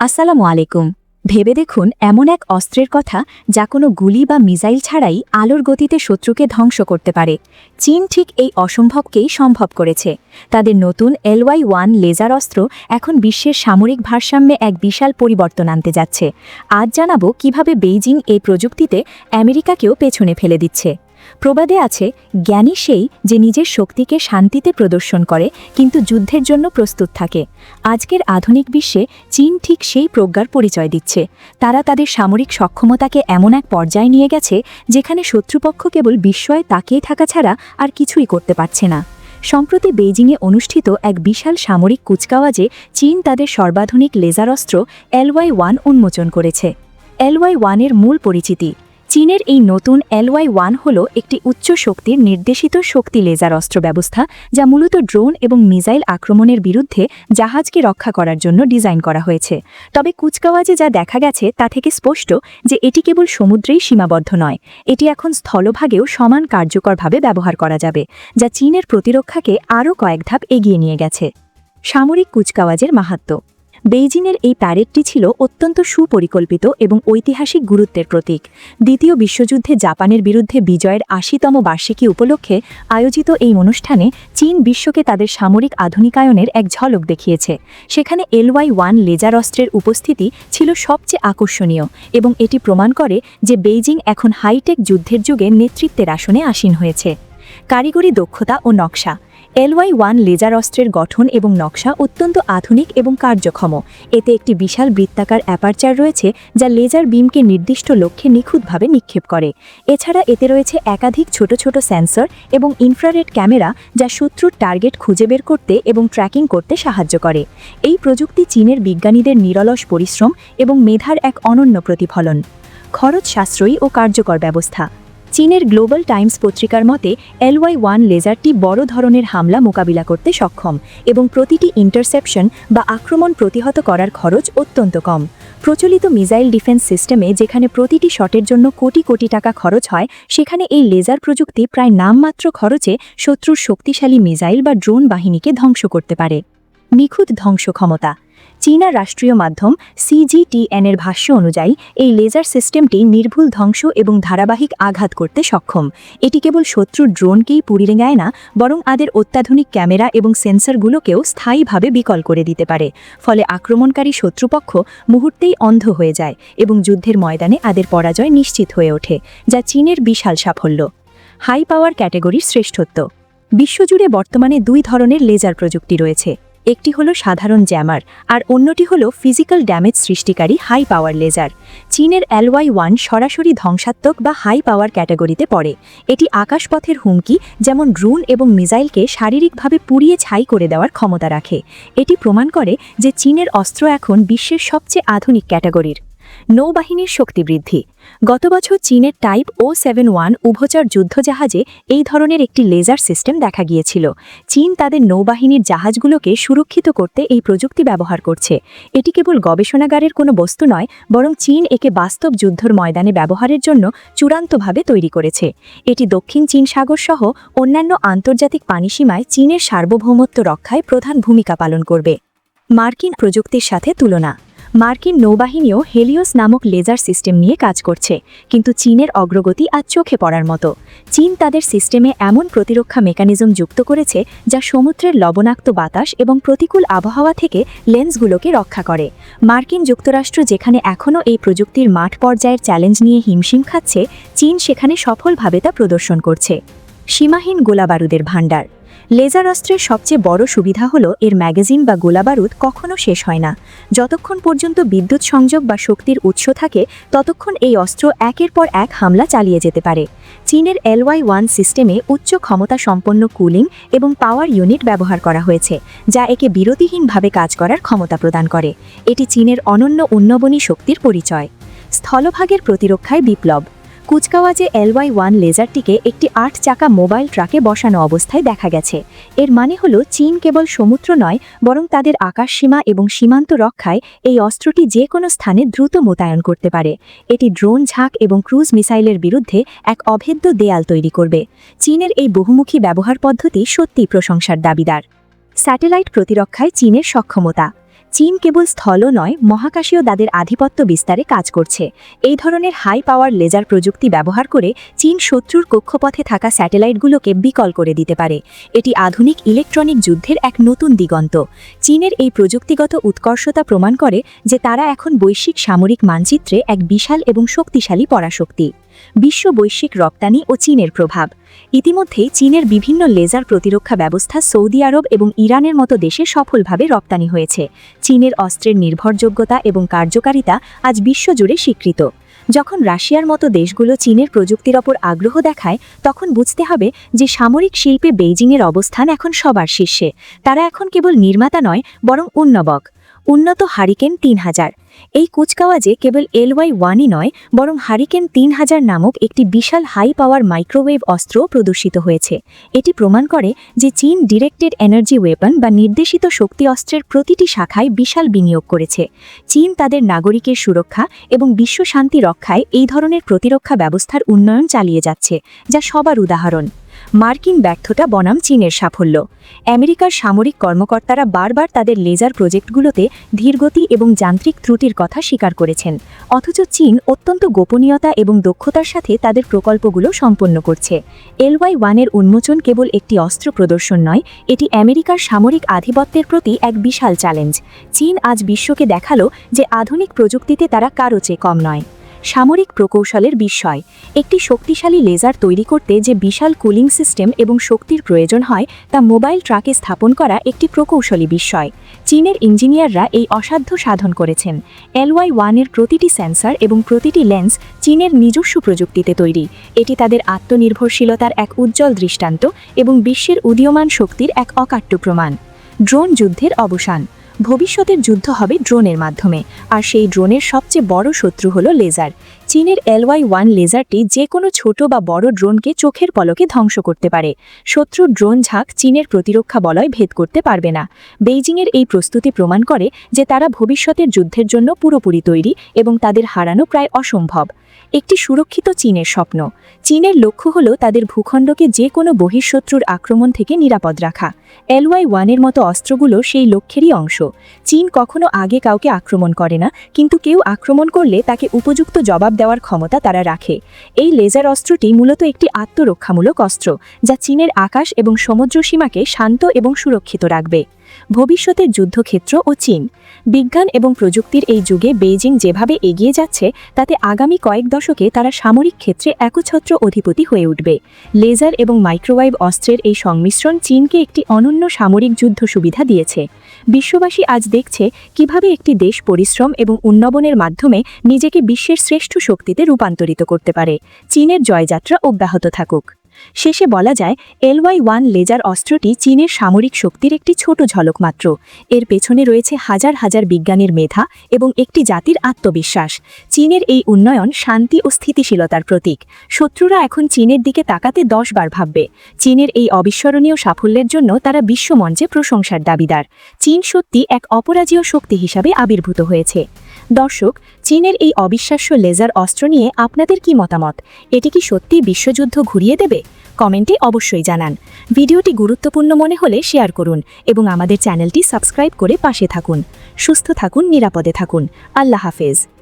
আসসালামু আলাইকুম। ভেবে দেখুন, এমন এক অস্ত্রের কথা যা কোনো গুলি বা মিসাইল ছাড়াই আলোর গতিতে শত্রুকে ধ্বংস করতে পারে। চীন ঠিক এই অসম্ভবকেই সম্ভব করেছে। তাদের নতুন এলওয়াই ওয়ান লেজার অস্ত্র এখন বিশ্বের সামরিক ভারসাম্যে এক বিশাল পরিবর্তন আনতে যাচ্ছে। আজ জানাব কীভাবে বেইজিং এই প্রযুক্তিতে আমেরিকাকেও পেছনে ফেলে দিচ্ছে। প্রবাদে আছে, জ্ঞানী সেই যে নিজের শক্তিকে শান্তিতে প্রদর্শন করে, কিন্তু যুদ্ধের জন্য প্রস্তুত থাকে। আজকের আধুনিক বিশ্বে চীন ঠিক সেই প্রজ্ঞার পরিচয় দিচ্ছে। তারা তাদের সামরিক সক্ষমতাকে এমন এক পর্যায়ে নিয়ে গেছে, যেখানে শত্রুপক্ষ কেবল বিস্ময়ে তাকিয়ে থাকা ছাড়া আর কিছুই করতে পারছে না। সম্প্রতি বেইজিংয়ে অনুষ্ঠিত এক বিশাল সামরিক কুচকাওয়াজে চীন তাদের সর্বাধুনিক লেজার অস্ত্র এলওয়াই ওয়ান উন্মোচন করেছে। এলওয়াই ওয়ানের মূল পরিচিতি চীনের এই নতুন এলওয়াই ওয়ান হল একটি উচ্চ শক্তির নির্দেশিত শক্তি লেজার অস্ত্র ব্যবস্থা যা মূলত ড্রোন এবং মিসাইল আক্রমণের বিরুদ্ধে জাহাজকে রক্ষা করার জন্য ডিজাইন করা হয়েছে। তবে কুচকাওয়াজে যা দেখা গেছে তা থেকে স্পষ্ট যে এটি কেবল সমুদ্রেই সীমাবদ্ধ নয়, এটি এখন স্থলভাগেও সমান কার্যকরভাবে ব্যবহার করা যাবে, যা চীনের প্রতিরক্ষাকে আরও কয়েক ধাপ এগিয়ে নিয়ে গেছে। সামরিক কুচকাওয়াজের মাহাত্ম্য বেইজিংয়ের এই প্যারেডটি ছিল অত্যন্ত সুপরিকল্পিত এবং ঐতিহাসিক গুরুত্বের প্রতীক। দ্বিতীয় বিশ্বযুদ্ধে জাপানের বিরুদ্ধে বিজয়ের আশিতম বার্ষিকী উপলক্ষে আয়োজিত এই অনুষ্ঠানে চীন বিশ্বকে তাদের সামরিক আধুনিকায়নের এক ঝলক দেখিয়েছে। সেখানে এলওয়াই ওয়ান লেজার অস্ত্রের উপস্থিতি ছিল সবচেয়ে আকর্ষণীয় এবং এটি প্রমাণ করে যে বেইজিং এখন হাইটেক যুদ্ধের যুগে নেতৃত্বের আসনে আসীন হয়েছে। কারিগরি দক্ষতা ও নকশা এলওয়াই ওয়ান লেজার অস্ত্রের গঠন এবং নকশা অত্যন্ত আধুনিক এবং কার্যক্ষম। এতে একটি বিশাল বৃত্তাকার অ্যাপারচার রয়েছে যা লেজার বিমকে নির্দিষ্ট লক্ষ্যে নিখুঁতভাবে নিক্ষেপ করে। এছাড়া এতে রয়েছে একাধিক ছোট ছোট সেন্সর এবং ইনফ্রারেড ক্যামেরা যা শত্রুর টার্গেট খুঁজে বের করতে এবং ট্র্যাকিং করতে সাহায্য করে। এই প্রযুক্তি চীনের বিজ্ঞানীদের নিরলস পরিশ্রম এবং মেধার এক অনন্য প্রতিফলন। খরচ সাশ্রয়ী ও কার্যকর ব্যবস্থা। চীনের গ্লোবাল টাইমস পত্রিকার মতে এলওয়াই ওয়ান লেজারটি বড় ধরনের হামলা মোকাবিলা করতে সক্ষম এবং প্রতিটি ইন্টারসেপশন বা আক্রমণ প্রতিহত করার খরচ অত্যন্ত কম। প্রচলিত মিসাইল ডিফেন্স সিস্টেমে যেখানে প্রতিটি শটের জন্য কোটি কোটি টাকা খরচ হয়, সেখানে এই লেজার প্রযুক্তি প্রায় নামমাত্র খরচে শত্রুর শক্তিশালী মিসাইল বা ড্রোন বাহিনীকে ধ্বংস করতে পারে। নিখুঁত ধ্বংস ক্ষমতা চীনা রাষ্ট্রীয় মাধ্যম সিজিটিএন এর ভাষ্য অনুযায়ী, এই লেজার সিস্টেমটি নির্ভুল ধ্বংস এবং ধারাবাহিক আঘাত করতে সক্ষম। এটি কেবল শত্রুর ড্রোনকেই পুড়িয়ে নেয় না, বরং আদের অত্যাধুনিক ক্যামেরা এবং সেন্সরগুলোকেও স্থায়ীভাবে বিকল করে দিতে পারে। ফলে আক্রমণকারী শত্রুপক্ষ মুহূর্তেই অন্ধ হয়ে যায় এবং যুদ্ধের ময়দানে আদের পরাজয় নিশ্চিত হয়ে ওঠে, যা চীনের বিশাল সাফল্য। হাই পাওয়ার ক্যাটেগরির শ্রেষ্ঠত্ব। বিশ্বজুড়ে বর্তমানে দুই ধরনের লেজার প্রযুক্তি রয়েছে। একটি হলো সাধারণ জ্যামার আর অন্যটি হলো ফিজিক্যাল ড্যামেজ সৃষ্টিকারী হাই পাওয়ার লেজার। চীনের এলওয়াই ওয়ান সরাসরি ধ্বংসাত্মক বা হাই পাওয়ার ক্যাটাগরিতে পড়ে। এটি আকাশপথের হুমকি, যেমন ড্রোন এবং মিসাইলকে শারীরিকভাবে পুড়িয়ে ছাই করে দেওয়ার ক্ষমতা রাখে। এটি প্রমাণ করে যে চীনের অস্ত্র এখন বিশ্বের সবচেয়ে আধুনিক ক্যাটাগরির। নৌবাহিনীর শক্তি বৃদ্ধি। গত বছর চীনের টাইপ ও সেভেন ওয়ান উভচর যুদ্ধজাহাজে এই ধরনের একটি লেজার সিস্টেম দেখা গিয়েছিল। চীন তাদের নৌবাহিনীর জাহাজগুলোকে সুরক্ষিত করতে এই প্রযুক্তি ব্যবহার করছে। এটি কেবল গবেষণাগারের কোনো বস্তু নয়, বরং চীন একে বাস্তব যুদ্ধর ময়দানে ব্যবহারের জন্য চূড়ান্তভাবে তৈরি করেছে। এটি দক্ষিণ চীন সাগর সহ অন্যান্য আন্তর্জাতিক পানিসীমায় চীনের সার্বভৌমত্ব রক্ষায় প্রধান ভূমিকা পালন করবে। মার্কিন প্রযুক্তির সাথে তুলনা মার্কিন নৌবাহিনীও হেলিওস নামক লেজার সিস্টেম নিয়ে কাজ করছে, কিন্তু চীনের অগ্রগতি আজ চোখে পড়ার মতো। চীন তাদের সিস্টেমে এমন প্রতিরক্ষা মেকানিজম যুক্ত করেছে যা সমুদ্রের লবণাক্ত বাতাস এবং প্রতিকূল আবহাওয়া থেকে লেন্সগুলোকে রক্ষা করে। মার্কিন যুক্তরাষ্ট্র যেখানে এখনও এই প্রযুক্তির মাঠ পর্যায়ের চ্যালেঞ্জ নিয়ে হিমশিম খাচ্ছে, চীন সেখানে সফলভাবে তা প্রদর্শন করছে। সীমাহীন গোলাবারুদের ভাণ্ডার লেজার অস্ত্রের সবচেয়ে বড় সুবিধা হলো এর ম্যাগাজিন বা গোলাবারুদ কখনো শেষ হয় না। যতক্ষণ পর্যন্ত বিদ্যুৎ সংযোগ বা শক্তির উৎস থাকে, ততক্ষণ এই অস্ত্র একের পর এক হামলা চালিয়ে যেতে পারে। চীনের এলওয়াই ওয়ান সিস্টেমে উচ্চ ক্ষমতা সম্পন্ন কুলিং এবং পাওয়ার ইউনিট ব্যবহার করা হয়েছে, যা একে বিরতিহীনভাবে কাজ করার ক্ষমতা প্রদান করে। এটি চীনের অনন্য উন্নবনী শক্তির পরিচয়। স্থলভাগের প্রতিরক্ষায় বিপ্লব। কুচকাওয়াজে এলওয়াই ওয়ান লেজারটিকে একটি আট চাকা মোবাইল ট্রাকে বসানো অবস্থায় দেখা গেছে। এর মানে হল চীন কেবল সমুদ্র নয়, বরং তাদের আকাশসীমা এবং সীমান্ত রক্ষায় এই অস্ত্রটি যে কোনো স্থানে দ্রুত মোতায়েন করতে পারে। এটি ড্রোন ঝাঁক এবং ক্রুজ মিসাইলের বিরুদ্ধে এক অভেদ্য দেয়াল তৈরি করবে। চীনের এই বহুমুখী ব্যবহার পদ্ধতি সত্যি প্রশংসার দাবিদার। স্যাটেলাইট প্রতিরক্ষায় চীনের সক্ষমতা। চীন কেবল স্থলও নয়, মহাকাশীয় তাদের আধিপত্য বিস্তারে কাজ করছে। এই ধরনের হাই পাওয়ার লেজার প্রযুক্তি ব্যবহার করে চীন শত্রুর কক্ষপথে থাকা স্যাটেলাইটগুলোকে বিকল করে দিতে পারে। এটি আধুনিক ইলেকট্রনিক যুদ্ধের এক নতুন দিগন্ত। চীনের এই প্রযুক্তিগত উৎকর্ষতা প্রমাণ করে যে তারা এখন বৈশ্বিক সামরিক মানচিত্রে এক বিশাল এবং শক্তিশালী পরাশক্তি। বিশ্ব বৈশ্বিক রপ্তানি ও চীনের প্রভাব। ইতিমধ্যেই চীনের বিভিন্ন লেজার প্রতিরক্ষা ব্যবস্থা সৌদি আরব এবং ইরানের মতো দেশে সফলভাবে রপ্তানি হয়েছে। চীনের অস্ত্রের নির্ভরযোগ্যতা এবং কার্যকারিতা আজ বিশ্বজুড়ে স্বীকৃত। যখন রাশিয়ার মতো দেশগুলো চীনের প্রযুক্তির ওপর আগ্রহ দেখায়, তখন বুঝতে হবে যে সামরিক শিল্পে বেইজিংয়ের অবস্থান এখন সবার শীর্ষে। তারা এখন কেবল নির্মাতা নয়, বরং উন্নবক। উন্নত হারিকেন তিন হাজার। এই কুচকাওয়াজে কেবল এলওয়াই ওয়ানই নয়, বরং হারিকেন তিন হাজার নামক একটি বিশাল হাই পাওয়ার মাইক্রোওয়েভ অস্ত্র প্রদর্শিত হয়েছে। এটি প্রমাণ করে যে চীন ডিরেক্টেড এনার্জি ওয়েপন বা নির্দেশিত শক্তি অস্ত্রের প্রতিটি শাখায় বিশাল বিনিয়োগ করেছে। চীন তাদের নাগরিকের সুরক্ষা এবং বিশ্ব শান্তি রক্ষায় এই ধরনের প্রতিরক্ষা ব্যবস্থার উন্নয়ন চালিয়ে যাচ্ছে, যা সবার উদাহরণ। মার্কিন ব্যর্থতা বনাম চীনের সাফল্য। আমেরিকার সামরিক কর্মকর্তারা বারবার তাদের লেজার প্রজেক্টগুলোতে ধীরগতি এবং যান্ত্রিক ত্রুটির কথা স্বীকার করেছেন। অথচ চীন অত্যন্ত গোপনীয়তা এবং দক্ষতার সাথে তাদের প্রকল্পগুলো সম্পন্ন করছে। এলওয়াই ওয়ানের উন্মোচন কেবল একটি অস্ত্র প্রদর্শন নয়, এটি আমেরিকার সামরিক আধিপত্যের প্রতি এক বিশাল চ্যালেঞ্জ। চীন আজ বিশ্বকে দেখাল যে আধুনিক প্রযুক্তিতে তারা কারও চেয়ে কম নয়। সামরিক প্রকৌশলের বিস্ময় একটি শক্তিশালী লেজার তৈরি করতে যে বিশাল কুলিং সিস্টেম এবং শক্তির প্রয়োজন হয়, তা মোবাইল ট্রাকে স্থাপন করা একটি প্রকৌশলী বিস্ময় চীনের ইঞ্জিনিয়াররা এই অসাধ্য সাধন করেছেন। এলওয়াই ওয়ানের প্রতিটি সেন্সর এবং প্রতিটি লেন্স চীনের নিজস্ব প্রযুক্তিতে তৈরি। এটি তাদের আত্মনির্ভরশীলতার এক উজ্জ্বল দৃষ্টান্ত এবং বিশ্বের উদীয়মান শক্তির এক অকাট্য প্রমাণ। ড্রোন যুদ্ধের অবসান। ভবিষ্যতের যুদ্ধ হবে ড্রোনের মাধ্যমে। আর সেই ড্রোনের সবচেয়ে বড় শত্রু হলো লেজার। চীনের এলওয়াই ওয়ান লেজারটি যে কোনো ছোট বা বড় ড্রোনকে চোখের পলকে ধ্বংস করতে পারে। শত্রুর ড্রোন ঝাঁক চীনের প্রতিরক্ষা বলয় ভেদ করতে পারবে না। বেইজিংয়ের এই প্রস্তুতি প্রমাণ করে যে তারা ভবিষ্যতের যুদ্ধের জন্য পুরোপুরি তৈরি এবং তাদের হারানো প্রায় অসম্ভব। একটি সুরক্ষিত চীনের স্বপ্ন। চীনের লক্ষ্য হল তাদের ভূখণ্ডকে যে কোনো বহিঃশত্রুর আক্রমণ থেকে নিরাপদ রাখা। এলওয়াই ওয়ানের মতো অস্ত্রগুলো সেই লক্ষ্যেরই অংশ। চীন কখনো আগে কাউকে আক্রমণ করে না, কিন্তু কেউ আক্রমণ করলে তাকে উপযুক্ত জবাব দেওয়ার ক্ষমতা তারা রাখে। এই লেজার অস্ত্রটি মূলত একটি আত্মরক্ষামূলক অস্ত্র, যা চীনের আকাশ এবং সমুদ্র সীমাকে শান্ত এবং সুরক্ষিত রাখবে। ভবিষ্যতের যুদ্ধক্ষেত্র ও চীন, বিজ্ঞান এবং প্রযুক্তির এই যুগে বেইজিং যেভাবে এগিয়ে যাচ্ছে, তাতে আগামী কয়েক দশকে তারা সামরিক ক্ষেত্রে একচ্ছত্র অধিপতি হয়ে উঠবে। লেজার এবং মাইক্রোওয়েভ অস্ত্রের এই সংমিশ্রণ চীনকে একটি অনন্য সামরিক যুদ্ধ সুবিধা দিয়েছে। বিশ্ববাসী আজ দেখছে কীভাবে একটি দেশ পরিশ্রম এবং উন্নবনের মাধ্যমে নিজেকে বিশ্বের শ্রেষ্ঠ শক্তিতে রূপান্তরিত করতে পারে। চীনের জয়যাত্রা অব্যাহত থাকুক। শেষে বলা যায় এলওয়াই ওয়ান লেজার অস্ত্রটি চীনের সামরিক শক্তির একটি ছোট ঝলক মাত্র। এর পেছনে রয়েছে হাজার হাজার বিজ্ঞানের মেধা এবং একটি জাতির আত্মবিশ্বাস। চীনের এই উন্নয়ন শান্তি ও স্থিতিশীলতার প্রতীক। শত্রুরা এখন চীনের দিকে তাকাতে দশ বার ভাববে। চীনের এই অবিস্মরণীয় সাফল্যের জন্য তারা বিশ্বমঞ্চে প্রশংসার দাবিদার। চীন সত্যি এক অপরাজীয় শক্তি হিসাবে আবির্ভূত হয়েছে। দর্শক, চীনের এই অবিশ্বাস্য লেজার অস্ত্র নিয়ে আপনাদের কি মতামত? এটি কি সত্যি বিশ্বযুদ্ধ ঘুরিয়ে দেবে? কমেন্টে অবশ্যই জানান। ভিডিওটি গুরুত্বপূর্ণ মনে হলে শেয়ার করুন এবং আমাদের চ্যানেলটি সাবস্ক্রাইব করে পাশে থাকুন। সুস্থ থাকুন, নিরাপদে থাকুন। আল্লাহ হাফেজ।